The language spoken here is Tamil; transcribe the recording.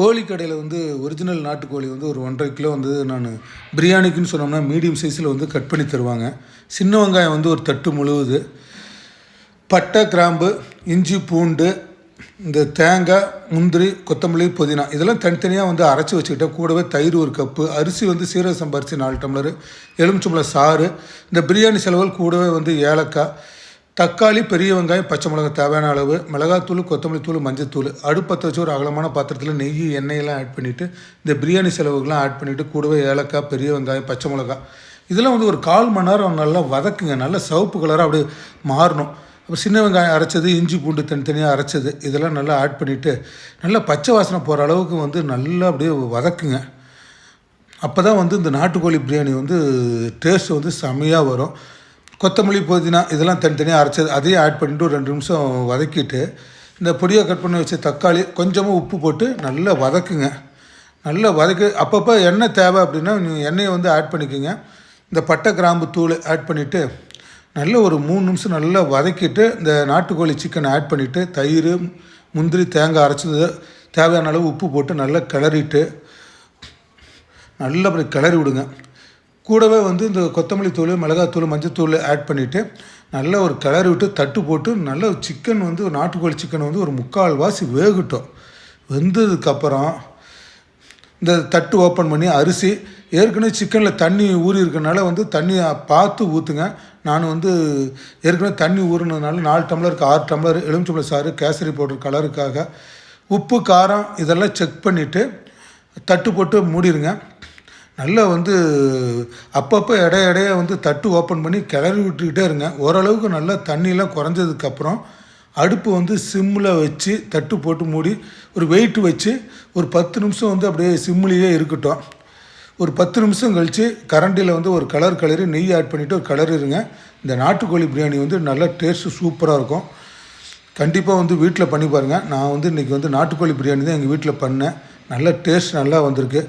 கோழி கடையில் வந்து ஒரிஜினல் நாட்டுக்கோழி வந்து ஒரு ஒன்றரை கிலோ வந்து நான் பிரியாணிக்குன்னு சொன்னோம்னா மீடியம் சைஸில் வந்து கட் பண்ணி தருவாங்க. சின்ன வெங்காயம் வந்து ஒரு தட்டு முழுவது பட்டை கிராம்பு இஞ்சி பூண்டு இந்த தேங்காய் முந்திரி கொத்தமல்லி புதினா இதெல்லாம் தனித்தனியாக வந்து அரைச்சி வச்சுக்கிட்டேன் கூடவே தயிர் ஒரு கப்பு அரிசி வந்து சீரக சம்பாரிசி நாலு டம்ளர் எலுமிச்சம்பளம் சாறு இந்த பிரியாணி செலவுகள் கூடவே வந்து ஏலக்காய் தக்காளி பெரிய வெங்காயம் பச்சை மிளகாய் தேவையான அளவு மிளகாத்தூள் கொத்தமல்லி தூள் மஞ்சத்தூள் அடுப்பத்தை வச்சு ஒரு அகலமான பாத்திரத்தில் நெய் எண்ணெயெல்லாம் ஆட் பண்ணிவிட்டு இந்த பிரியாணி செலவுகள்லாம் ஆட் பண்ணிவிட்டு கூடவே ஏலக்காய் பெரிய வெங்காயம் பச்சை மிளகாய். இதெல்லாம் வந்து ஒரு கால் மணி நேரம் நல்லா வதக்குங்க. நல்லா சிவப்பு கலராக அப்படியே மாறணும். அப்புறம் சின்ன வெங்காயம் அரைச்சது இஞ்சி பூண்டு தனித்தனியாக அரைச்சது இதெல்லாம் நல்லா ஆட் பண்ணிவிட்டு நல்லா பச்சை வாசனை போகிற அளவுக்கு வந்து நல்லா அப்படியே வதக்குங்க. அப்போ தான் வந்து இந்த நாட்டுக்கோழி பிரியாணி வந்து டேஸ்ட் வந்து செமையாக வரும். கொத்தமல்லி புதினா இதெல்லாம் தனித்தனியாக அரைச்சது அதையும் ஆட் பண்ணிட்டு ஒரு ரெண்டு நிமிஷம் வதக்கிட்டு இந்த பொடியாக கட் பண்ணி வச்ச தக்காளி கொஞ்சமாக உப்பு போட்டு நல்லா வதக்குங்க. நல்லா வதக்கி அப்பப்போ எண்ணெய் தேவை அப்படின்னா நீங்கள் எண்ணெயை வந்து ஆட் பண்ணிக்கோங்க. இந்த பட்டை கிராம்பு தூள் ஆட் பண்ணிவிட்டு நல்ல ஒரு மூணு நிமிஷம் நல்லா வதக்கிட்டு இந்த நாட்டுக்கோழி சிக்கனை ஆட் பண்ணிவிட்டு தயிர் முந்திரி தேங்காய் அரைச்சது தேவையான அளவு உப்பு போட்டு நல்லா கிளறிட்டு நல்லா அப்படி கிளறி விடுங்க. கூடவே வந்து இந்த கொத்தமல்லி தூள் மிளகாத்தூள் மஞ்சத்தூள் ஆட் பண்ணிவிட்டு நல்லா ஒரு கிளறி விட்டு தட்டு போட்டு நல்ல சிக்கன் வந்து ஒரு நாட்டுக்கோழி சிக்கன் வந்து ஒரு முக்கால் வாசி வேகட்டும் வெந்ததுக்கப்புறம் இந்த தட்டு ஓப்பன் பண்ணி அரிசி ஏற்கனவே சிக்கனில் தண்ணி ஊறி இருக்கனால வந்து தண்ணியை பார்த்து ஊற்றுங்க நான் வந்து ஏற்கனவே தண்ணி ஊறினதுனால நாலு டம்ளருக்கு ஆறு டம்ளர் எலுமிச்சம்பழம் சாறு கேசரி பவுடர் கலருக்காக உப்பு காரம் இதெல்லாம் செக் பண்ணிவிட்டு தட்டு போட்டு மூடிடுங்க நல்லா வந்து அப்பப்போ இடைய இடைய வந்து தட்டு ஓப்பன் பண்ணி கிளறி விட்டுக்கிட்டே இருங்க. ஓரளவுக்கு நல்லா தண்ணியெலாம் குறைஞ்சதுக்கப்புறம் அடுப்பு வந்து சிம்மில் வச்சு தட்டு போட்டு மூடி ஒரு வெயிட் வச்சு ஒரு பத்து நிமிஷம் வந்து அப்படியே சிம்மிலேயே இருக்கட்டும். ஒரு பத்து நிமிஷம் கழித்து கரண்டியில் வந்து ஒரு கலர் கலரி நெய் ஆட் பண்ணிவிட்டு ஒரு கலர் இருங்க. இந்த நாட்டுக்கோழி பிரியாணி வந்து நல்லா டேஸ்ட்டு சூப்பராக இருக்கும். கண்டிப்பாக வந்து வீட்டில் பண்ணி பாருங்கள் நான் வந்து இன்றைக்கி வந்து நாட்டுக்கோழி பிரியாணி தான் எங்கள் வீட்டில் பண்ணேன். நல்ல டேஸ்ட் நல்லா வந்திருக்கு.